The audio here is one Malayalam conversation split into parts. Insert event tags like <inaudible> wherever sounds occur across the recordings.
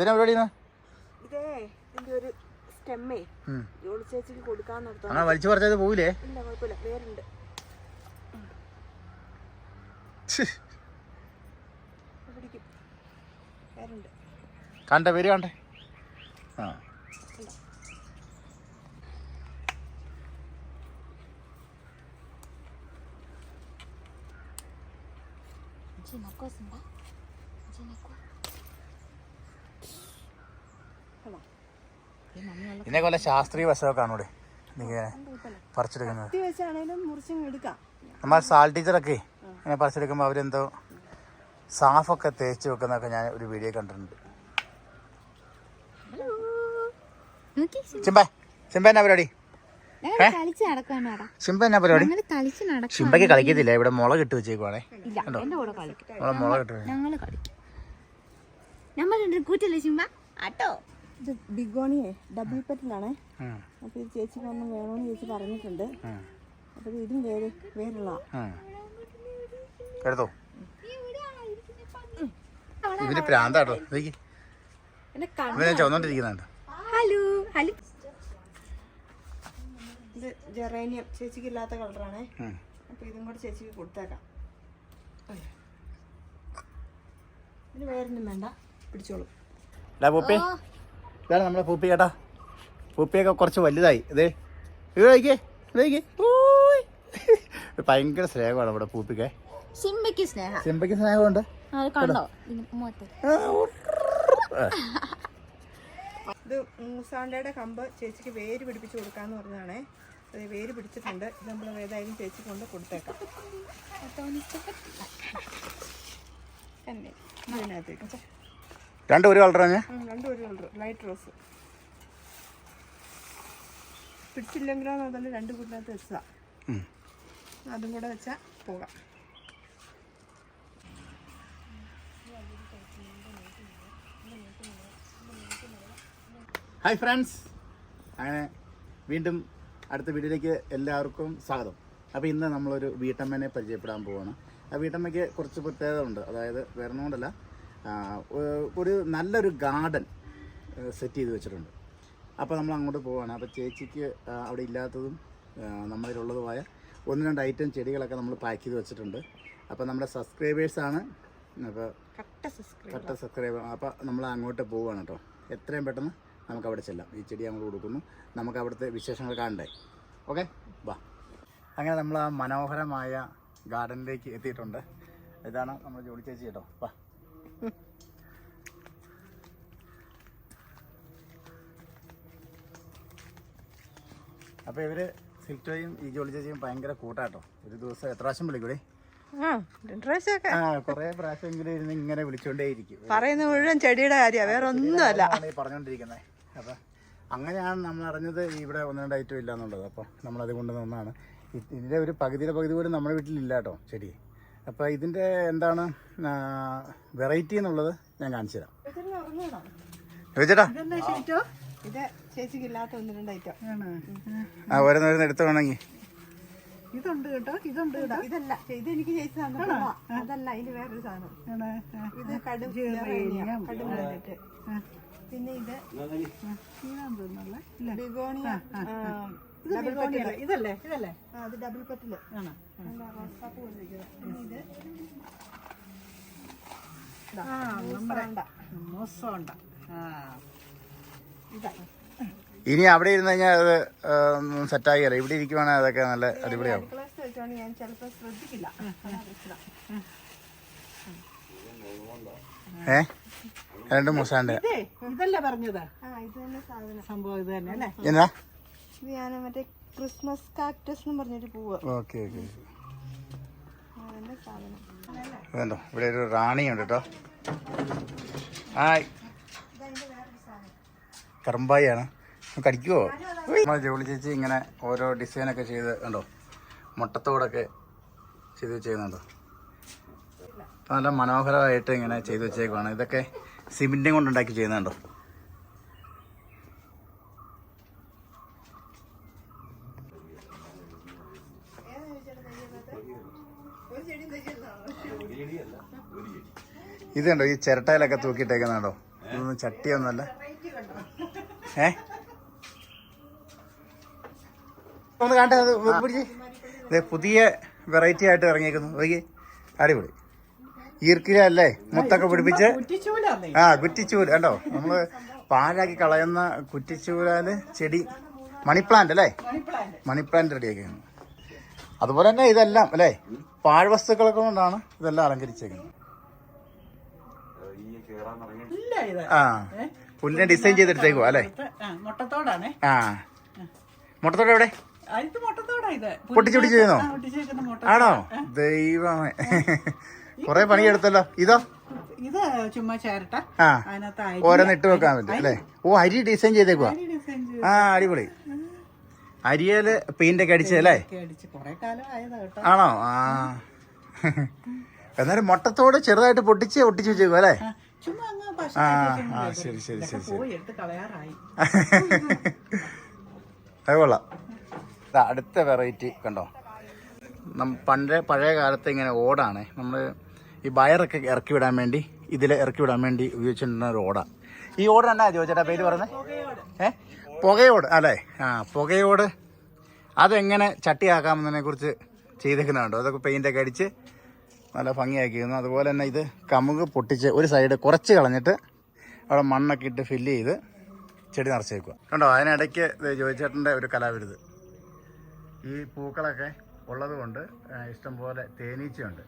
ഇതിനാ പരിപാടി ഇതേ ഇതിന്റെ ഒരു സ്റ്റെമ്മേ. ജോളി ചേച്ചിക്ക് കൊടുക്കാൻ നിർത്താം അങ്ങനെ വലിച്ചു പറിച്ചത് പോവില്ലേ? ഇല്ല കുഴപ്പമില്ല. വേറുണ്ട്. കണ്ടേ പേര് കണ്ടേ. ആ. ഇതിനെ കൊല്ല ശാസ്ത്രീയ വശമൊക്കെ കാണൂടെ ഇങ്ങനെ പറിച്ചെടുക്കുന്നത്. കുത്തി ശാസ്ത്രീയ വശമൊക്കെ നമ്മൾ സാൾ ടീച്ചറൊക്കെ ഇങ്ങനെ പറിച്ചെടുക്കുമ്പോൾ അവരെന്തോ സാഫൊക്കെ തേച്ച് വെക്കുന്നൊക്കെ ഞാൻ ഒരു വീഡിയോ കണ്ടിട്ടുണ്ട്. ചിമ്പ ചിമ്പ എന്നാ പരിപാടി? എന്നാ പരിപാടി? കളിക്കത്തില്ല ഇവിടെ മുള ഇട്ട് വെച്ചേക്കുവാണേ. ഇല്ല കിട്ടു ഞങ്ങൾ കൂറ്റല്ലേ ചിമ്പ? ആട്ടോ. ഇത് ബിഗോണിയെ ഡബിൾ പെറ്റിലാണേ അപ്പൊ അപ്പോൾ ഇത് ചേച്ചിക്ക് ഒന്നും വേണമെന്ന് ചേച്ചി പറഞ്ഞിട്ടുണ്ട്. അപ്പൊ അപ്പോൾ ഇതും വേറെ വേറുള്ള. എടുത്തോ. പ്രാന്താട്ടോ. ഇവനെ ചുവന്നോണ്ടിരിക്കുന്നുണ്ട് ഹലോ ഹലോ. ഇത് ജെറേനിയം ചേച്ചിക്ക് ഇല്ലാത്ത കളറാണേ അപ്പൊ അപ്പോൾ ഇതും കൂടെ ചേച്ചിക്ക് കൊടുത്തേക്കാം. ഇതിന് വേറൊന്നും വേണ്ട. പിടിച്ചോളൂ. ഡാ പൂപ്പി. ഇതാണ് നമ്മുടെ പൂപ്പി കേട്ടാ. പൂപ്പിയൊക്കെ കുറച്ച് വലുതായി. ഇതേ ഇത് കഴിക്കേ ഇത് കഴിക്കേ ഊയ്. ഭയങ്കര സ്നേഹമാണ് ഇവിടെ പൂപ്പിക്ക്. സിംബയ്ക്ക് സ്നേഹം. സ്നേഹമുണ്ട്. അത് കണ്ടോ? ഇത് മൂസാണ്ടയുടെ കമ്പ് ചേച്ചിക്ക് വേര് പിടിപ്പിച്ച് കൊടുക്കാന്ന് പറഞ്ഞാണേ അത് വേര് പിടിച്ചിട്ടുണ്ട്. ഇത് നമ്മൾ ഏതായാലും ചേച്ചി കൊണ്ട് കൊടുത്തേക്കാം. അതിനകത്തേക്ക് രണ്ട് ഒരു കളറാണ് രണ്ടും ഒരു കളർ ലൈറ്റ് റോസ് പിടിച്ചില്ലെങ്കിലോ രണ്ട് കൂട്ടിനകത്ത് വെച്ചതാ അതും കൂടെ വെച്ചാൽ പോകാം. ഹായ് ഫ്രണ്ട്സ് അങ്ങനെ വീണ്ടും അടുത്ത വീഡിയോയിലേക്ക് എല്ലാവർക്കും സ്വാഗതം. അപ്പോൾ ഇന്ന് നമ്മളൊരു വീട്ടമ്മനെ പരിചയപ്പെടാൻ പോവാണ്. ആ വീട്ടമ്മയ്ക്ക് കുറച്ച് പ്രത്യേകത ഉണ്ട് അതായത് വേറെ കൊണ്ടല്ല. ഒരു നല്ലൊരു ഗാർഡൻ സെറ്റ് ചെയ്ത് വെച്ചിട്ടുണ്ട്. അപ്പോൾ നമ്മൾ അങ്ങോട്ട് പോവാണ്. അപ്പോൾ ചേച്ചിക്ക് അവിടെ ഇല്ലാത്തതും നമ്മളിലുള്ളതുമായ ഒന്ന് രണ്ട് ഐറ്റം ചെടികളൊക്കെ നമ്മൾ പാക്ക് ചെയ്ത് വെച്ചിട്ടുണ്ട്. അപ്പോൾ നമ്മുടെ സബ്സ്ക്രൈബേഴ്സാണ് അപ്പോൾ കട്ട സബ്സ്ക്രൈബർ അപ്പോൾ നമ്മൾ അങ്ങോട്ട് പോവുകയാണ് കേട്ടോ എത്രയും പെട്ടെന്ന് നമുക്ക് അവിടെ ചെല്ലാം. ഈ ചെടി നമ്മൾ കൊടുക്കുന്നു. നമുക്ക് അവിടുത്തെ വിശേഷങ്ങൾ കാണണ്ടേ? ഓക്കെ വാ. അങ്ങനെ നമ്മൾ ആ മനോഹരമായ ഗാർഡനിലേക്ക് എത്തിയിട്ടുണ്ട്. ഇതാണ് നമ്മൾ ജോലി ചേച്ചി കേട്ടോ വാ. അപ്പോൾ ഇവർ സിൽറ്റോയും ഈ ജോളി ചേച്ചിയും ഭയങ്കര കൂട്ടാട്ടോ. ഒരു ദിവസം എത്ര പ്രാവശ്യം വിളിക്കൂടെ? ആ പ്രാവശ്യം കുറേ പ്രാവശ്യമെങ്കിലും ഇരുന്ന് ഇങ്ങനെ വിളിച്ചുകൊണ്ടേയിരിക്കും പറയുന്ന മുഴുവൻ ചെടിയുടെ കാര്യമാണ് വേറെ ഒന്നുമല്ല. പറഞ്ഞോണ്ടിരിക്കുന്നത് അപ്പൊ അങ്ങനെയാണ് നമ്മൾ അറിഞ്ഞത് ഇവിടെ ഒന്ന് രണ്ട് ഐറ്റം ഇല്ല എന്നുള്ളത്. അപ്പൊ നമ്മൾ അത് കൊണ്ടുവന്ന ഒന്നാണ്. ഇതിന്റെ ഒരു പകുതിയുടെ പകുതി പോലും നമ്മുടെ വീട്ടിലില്ല കേട്ടോ ചെടി. അപ്പൊ ഇതിന്റെ എന്താണ് വെറൈറ്റി എന്നുള്ളത് ഞാൻ കാണിച്ചു തരാം ചോദിച്ചേട്ടാ ഇത് ചേച്ചിക്ക് ഇല്ലാത്ത ഒന്ന് രണ്ട് ഐറ്റം ആ ഓരോന്നോരോന്ന് എടുത്തു വേണമെങ്കിൽ ഇതുണ്ട് കേട്ടോ ഇതുണ്ട് ഇതല്ല ഇത് എനിക്ക് ചേച്ചി അതല്ല അതിന് വേറൊരു സാധനം. ഇത് കടും കടും പിന്നെ ഇത് ബിഗോണിയ ഡബിൾ പെറ്റിൽ ഇതല്ലേ? ഇതല്ലേ? ആ അത് ഡബിൾ പെറ്റിൽ റോസാപ്പൂ. പിന്നെ ഇത് മൂസോണ്ട. ഇതാ ഇനി അവിടെ ഇരുന്ന് കഴിഞ്ഞാൽ അത് സെറ്റായി അറിയാം. ഇവിടെ ഇരിക്കുവാണെങ്കിൽ അതൊക്കെ നല്ല അടിപൊളിയാവും. ഞാൻ ശ്രദ്ധിക്കില്ല. ഏ? രണ്ടും മൂസാണ്ട്. ഇതല്ലേ പറഞ്ഞത്? ആ ഇത് തന്നെ സാധനം. സംഭവം ഇത് തന്നെ അല്ലേ? എന്നാ ഇത് ഞാൻ മറ്റേ ക്രിസ്മസ് കാക്ടസ് എന്ന് പറഞ്ഞിട്ട് പൂവ്. Okay okay. അതിന്റെ സാധനം? വേണ്ടോ ഇവിടെ ഒരു റാണിയുണ്ട് കേട്ടോ ഹായ്. കറമ്പായിയാണ്. കടിക്കുവോ? നമ്മളെ ജോളി ചേച്ചി ഇങ്ങനെ ഓരോ ഡിസൈനൊക്കെ ചെയ്ത് കണ്ടോ? മുട്ടത്തോടൊക്കെ ചെയ്ത് ചെയ്യുന്നുണ്ടോ നല്ല മനോഹരമായിട്ട് ഇങ്ങനെ ചെയ്ത് വെച്ചേക്കുവാണ്. ഇതൊക്കെ സിമെന്റും കൊണ്ടുണ്ടാക്കി ചെയ്യുന്നുണ്ടോ? ഇത് കണ്ടോ ഈ ചിരട്ടയിലൊക്കെ തൂക്കിയിട്ടേക്കുന്നുണ്ടോ? ഇതൊന്നും ചട്ടിയൊന്നുമല്ല. ഏ? ഒന്ന് പിടിച്ച്. പുതിയ വെറൈറ്റി ആയിട്ട് ഇറങ്ങിയേക്കുന്നു. നോക്കി അടിപൊളി. ഈർക്കില അല്ലേ മുത്തൊക്കെ പിടിപ്പിച്ച്? ആ കുറ്റിച്ചൂൽ കണ്ടോ? നമ്മൾ പാലാക്കി കളയുന്ന കുറ്റിച്ചൂലാൽ ചെടി. മണിപ്ലാന്റ് അല്ലേ? മണിപ്ലാന്റ്. റെഡിയാക്കിയാണ് അതുപോലെ തന്നെ ഇതെല്ലാം അല്ലേ? പാഴ്വസ്തുക്കളൊക്കെ കൊണ്ടാണ് ഇതെല്ലാം അലങ്കരിച്ചേക്കുന്നത്. ആ. പുല്ലിനെ ഡിസൈൻ ചെയ്തെടുത്തേക്കുവാ അല്ലേ? ആ, മുട്ടത്തോടാണേ. ആ. മുട്ടത്തോടെ എവിടെ? അടുത്ത് മുട്ടത്തോടാ ഇത്. പൊട്ടിച്ച് പൊട്ടിച്ച് ചെയ്യുന്നോ? ആണോ? ദൈവമേ. <laughs> കൊറേ പണിയെടുത്തല്ലോ. ഇതോ? ഇത് ചുമ്മാ ചേരട്ട. ഓരോന്ന് ഇട്ട് വെക്കാൻ പറ്റും അല്ലേ? ഓ അരി ഡിസൈൻ ചെയ്തേക്കുവാ. ആ അടിപൊളി. അരിയൽ പെയിന്റ് അടിച്ചത് അല്ലേ? ഒക്കെ അടിച്ച്. കുറെ കാലം ആയതാ കേട്ടോ. ആണോ? ആ. <laughs> എന്നാലും മുട്ടത്തോട് ചെറുതായിട്ട് പൊട്ടിച്ച് ഒട്ടിച്ചു വെച്ചേക്കും അല്ലേ? ആ, ആ ശരി ശരി ശരി ശരി. പോയി എടുത്ത് കളയാറായി. <laughs> അത് കൊള്ളാം. ദാ അടുത്ത വെറൈറ്റി കണ്ടോ? നം പണ്ട് പഴയ കാലത്ത് ഇങ്ങനെ ഓടാണ്. നമ്മൾ ഈ ബയറൊക്കെ ഇറക്കി വിടാൻ വേണ്ടി ഇതിൽ ഇറക്കി വിടാൻ വേണ്ടി ഉപയോഗിച്ചിട്ടുണ്ടെന്ന ഒരു ഓടാ. ഈ ഓട് എന്നാ ചോദിച്ചാ പേര് പറയുന്നത് ഏ? പുകയോട് അല്ലേ? ആ പുകയോട്. അതെങ്ങനെ ചട്ടിയാക്കാമെന്നതിനെ കുറിച്ച് ചെയ്തേക്കുന്നുണ്ടോ? അതൊക്കെ പെയിന്റൊക്കെ അടിച്ച് നല്ല ഭംഗിയാക്കിയിരുന്നു. അതുപോലെ തന്നെ ഇത് കമുക് പൊട്ടിച്ച് ഒരു സൈഡ് കുറച്ച് കളഞ്ഞിട്ട് അവിടെ മണ്ണൊക്കെ ഇട്ട് ഫില്ല് ചെയ്ത് ചെടി നിറച്ചേക്കുക കണ്ടോ അതിനിടയ്ക്ക് ജോയിച്ചേട്ടന്റെ ഒരു കലാവിരുത്. ഈ പൂക്കളൊക്കെ ഉള്ളത് കൊണ്ട് ഇഷ്ടംപോലെ തേനീച്ചയുണ്ട്.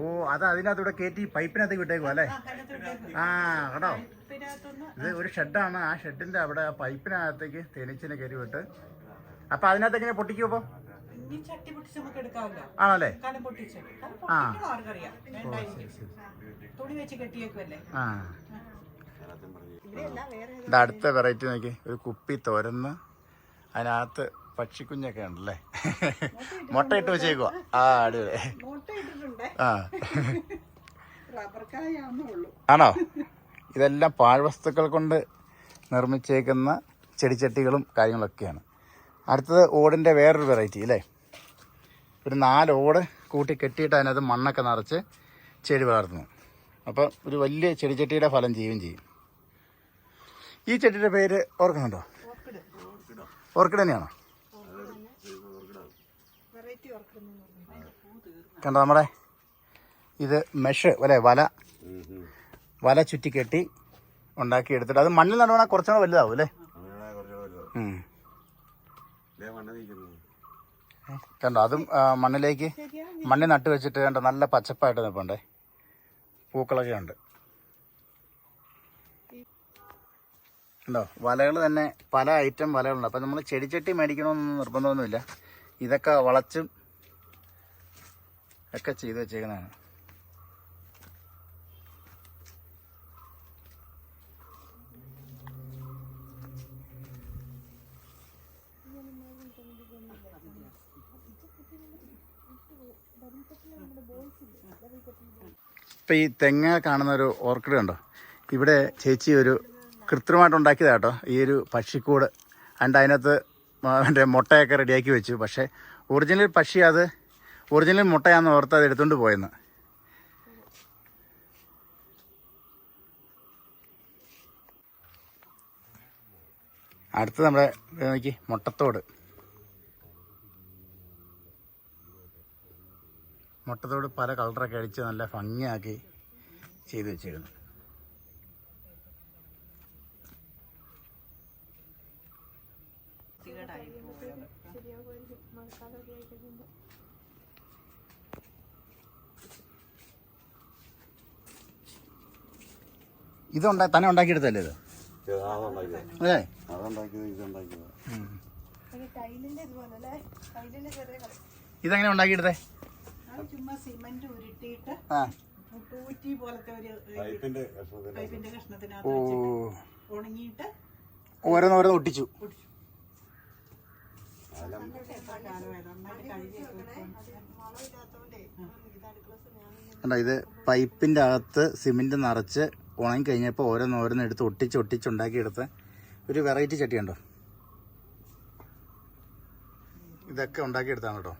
ഓ അത് അതിനകത്തൂടെ കയറ്റി പൈപ്പിനകത്ത് വിട്ടേക്കും അല്ലേ? ആ കേട്ടോ ഇത് ഒരു ഷെഡാണ്. ആ ഷെഡിന്റെ അവിടെ ആ പൈപ്പിനകത്തേക്ക് തേനീച്ചിനെ കയറി വിട്ട്. അപ്പൊ അതിനകത്ത് എങ്ങനെ പൊട്ടിക്കുമോ ആണല്ലേ? ആ. ആ. ഇത് അടുത്ത വെറൈറ്റി നോക്കി ഒരു കുപ്പി തുരന്ന്. അതിനകത്ത് പക്ഷിക്കുഞ്ഞൊക്കെ ഉണ്ടല്ലേ? മുട്ടയിട്ട് വെച്ചേക്കുക ആ അടിപൊളി. ആ. ആണോ? ഇതെല്ലാം പാഴ്വസ്തുക്കൾ കൊണ്ട് നിർമ്മിച്ചേക്കുന്ന ചെടിച്ചട്ടികളും കാര്യങ്ങളൊക്കെയാണ്. അടുത്തത് ഓടിന്റെ വേറൊരു വെറൈറ്റി അല്ലേ? ഒരു നാലോട് കൂട്ടി കെട്ടിയിട്ട് അതിനകത്ത് മണ്ണൊക്കെ നിറച്ച് ചെടി വളർത്തുന്നു. അപ്പോൾ ഒരു വലിയ ചെടിച്ചട്ടിയുടെ ഫലം ചെയ്യുകയും ചെയ്യും. ഈ ചെടിയുടെ പേര് ഓർക്കുന്നുണ്ടോ? ഓർക്കിഡ് തന്നെയാണോ? കണ്ടോ നമ്മുടെ ഇത് മെഷ് അല്ലേ വല? വല ചുറ്റി കെട്ടി ഉണ്ടാക്കി എടുത്തിട്ട് അത് മണ്ണിൽ നടുവാണെങ്കിൽ കുറച്ചുകൂടെ വലുതാവും അല്ലേ. കണ്ടോ അതും മണ്ണിലേക്ക് മണ്ണിൽ നട്ട് വെച്ചിട്ട് കണ്ടോ നല്ല പച്ചപ്പായിട്ട് നിൽപ്പുണ്ടേ. പൂക്കളൊക്കെ ഉണ്ട്. ഉണ്ടോ വലകൾ തന്നെ പല ഐറ്റം വലകളുണ്ട്. അപ്പം നമ്മൾ ചെടിച്ചട്ടി മേടിക്കണമെന്നൊന്നും നിർബന്ധമൊന്നുമില്ല. ഇതൊക്കെ വളച്ചും ഒക്കെ ചെയ്ത് വെച്ചേക്കുന്നതാണ്. ഇപ്പം ഈ തെങ്ങ കാണുന്ന ഒരു ഓർക്കിഡ് കണ്ടോ? ഇവിടെ ചേച്ചി ഒരു കൃത്രിമമായിട്ട് ഉണ്ടാക്കിയതാണ് കേട്ടോ. ഈ ഒരു പക്ഷിക്കൂട്. അതിന്റെ അതിനകത്ത് മറ്റേ മുട്ടയൊക്കെ റെഡിയാക്കി വെച്ചു. പക്ഷേ ഒറിജിനൽ പക്ഷി അത് ഒറിജിനൽ മുട്ടയാണെന്ന് ഓർത്ത് അത് എടുത്തുകൊണ്ട് പോയെന്ന്. അടുത്ത് നമ്മുടെ നോക്കി മുട്ടത്തോട്. മുട്ടത്തോട് പല കളറൊക്കെ അടിച്ച് നല്ല ഭംഗിയാക്കി ചെയ്ത് വെച്ചിരുന്നു. ഇത് ഉണ്ടാ തന്നെ ഉണ്ടാക്കിയെടുത്തല്ലേ ഇത് അല്ലേ? ഉം. ടൈലിന്റെ ഇതുപോലെ അല്ലേ ടൈലിന്റെ ചെറിയ കളി ഇതെങ്ങനെ ഉണ്ടാക്കിയെടുത്തേ? അത് ചുമ്മാ സിമന്റ് ഉരുട്ടിയിട്ട് പോലത്തെ ഒരു പൈപ്പിന്റെ കഷ്ണത്തിനകത്ത്. ഉണങ്ങിയിട്ട് ഓരോന്ന് ഓരോന്ന് ഒട്ടിച്ചു. ഇത് പൈപ്പിന്റെ അകത്ത് സിമെന്റ് നിറച്ച് ഉണങ്ങി കഴിഞ്ഞപ്പോൾ ഓരോന്ന് ഓരോന്ന് എടുത്ത് ഒട്ടിച്ച് ഒട്ടിച്ച് ഉണ്ടാക്കിയെടുത്ത ഒരു വെറൈറ്റി ചട്ടിയുണ്ടോ ഇതൊക്കെ ഉണ്ടാക്കിയെടുത്താണ് കേട്ടോ.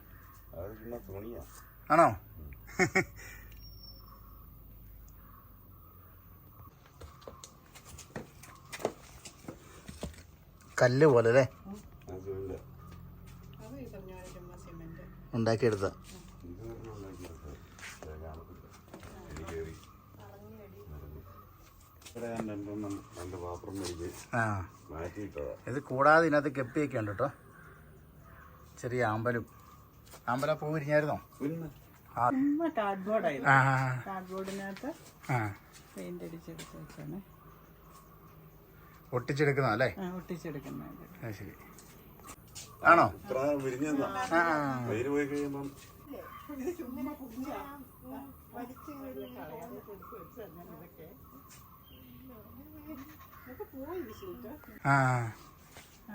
തുണിയാ. ആണോ? കല്ല് പോലെ അല്ലേ? ഉണ്ടാക്കിയെടുത്ത ഇത് കൂടാതെ ഇതിനകത്ത് കെപ്പിയൊക്കെ ഉണ്ട് കേട്ടോ. ചെറിയ അമ്പലും ആമ്പല പൂ വിരിഞ്ഞായിരുന്നോ? പിന്നെ ആ. കാർഡ്ബോർഡ് ആയിരുന്നു. ആ. കാർഡ്ബോർഡിനകത്ത് ആ. പെയിന്റ് അടിച്ചെടുത്ത് വെച്ചാണ്. ഒട്ടിച്ചെടുക്കുന്ന അല്ലേ? ശരി. ആണോ?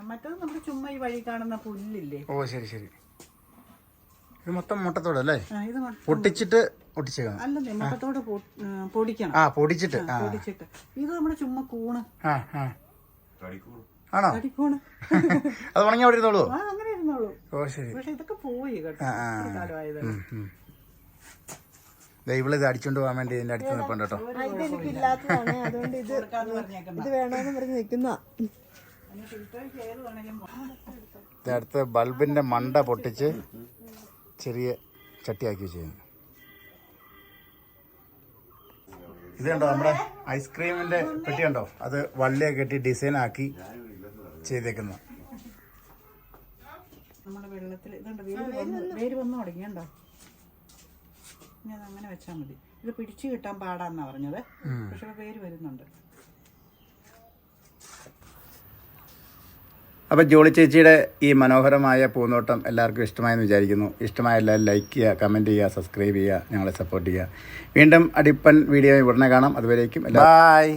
മറ്റത് നമ്മുടെ ചുമ്മാ ഈ വഴി കാണുന്ന പുല്ലില്ലേ? ഓ ശരി ശരി. ഇത് മൊത്തം മുട്ടത്തോടെ അല്ലേ? ആ, ഇത് പൊട്ടിച്ചിട്ട് ഒട്ടിച്ചേക്കണം. അല്ലെന്നേ മുട്ടത്തോട് ആ, പൊടിക്കണം. ആ പൊടിച്ചിട്ട്. പൊടിച്ചിട്ട്. ഇത് നമ്മുടെ ചുമ്മാ കൂണ്. ആണോ? അത് ഉണങ്ങി അവിടെ ഇരുന്നോളൂ ആ അങ്ങനെ ഇരുന്നോളൂ. ഓ ശരി. പക്ഷെ ഇതൊക്കെ പോയി കേട്ടോ. കാലമായത്. ഇവൾ ഇത് അടിച്ചോണ്ട് പോകാൻ വേണ്ടി ഇതിന്റെ അടുത്ത് നിൽപ്പുണ്ട് കേട്ടോ. അതുകൊണ്ട് ഇത് ഇത് വേണമെന്ന് പറഞ്ഞ് നിൽക്കുന്ന. ഇത് അടുത്ത് ബൾബിന്റെ മണ്ട പൊട്ടിച്ച് ചെറിയ ചട്ടിയാക്കി ചെയ്യുന്നു ഇത് കണ്ടോ നമ്മുടെ ഐസ്ക്രീമിന്റെ പെട്ടി കണ്ടോ? അത് വള്ളിയൊക്കെ കെട്ടി ഡിസൈൻ ആക്കി ചെയ്തേക്കുന്ന. നമ്മുടെ വെള്ളത്തിൽ ഇതുണ്ട് വേര് വന്ന് ഇനി അത് അങ്ങനെ വെച്ചാൽ മതി. ഇത് പിടിച്ചു കിട്ടാൻ പാടാന്നാ പറഞ്ഞത്. പക്ഷെ പേര് വരുന്നുണ്ട്. അപ്പോൾ ജോളി ചേച്ചിയുടെ ഈ മനോഹരമായ പൂന്തോട്ടം എല്ലാവർക്കും ഇഷ്ടമായെന്ന് വിചാരിക്കുന്നു. ഇഷ്ടമായ എല്ലാവരും ലൈക്ക് ചെയ്യുക കമന്റ് ചെയ്യുക സബ്സ്ക്രൈബ് ചെയ്യുക ഞങ്ങളെ സപ്പോർട്ട് ചെയ്യുക. വീണ്ടും അടിപ്പൻ വീഡിയോ ഉടനെ കാണാം. അതുവരേക്കും ബായ്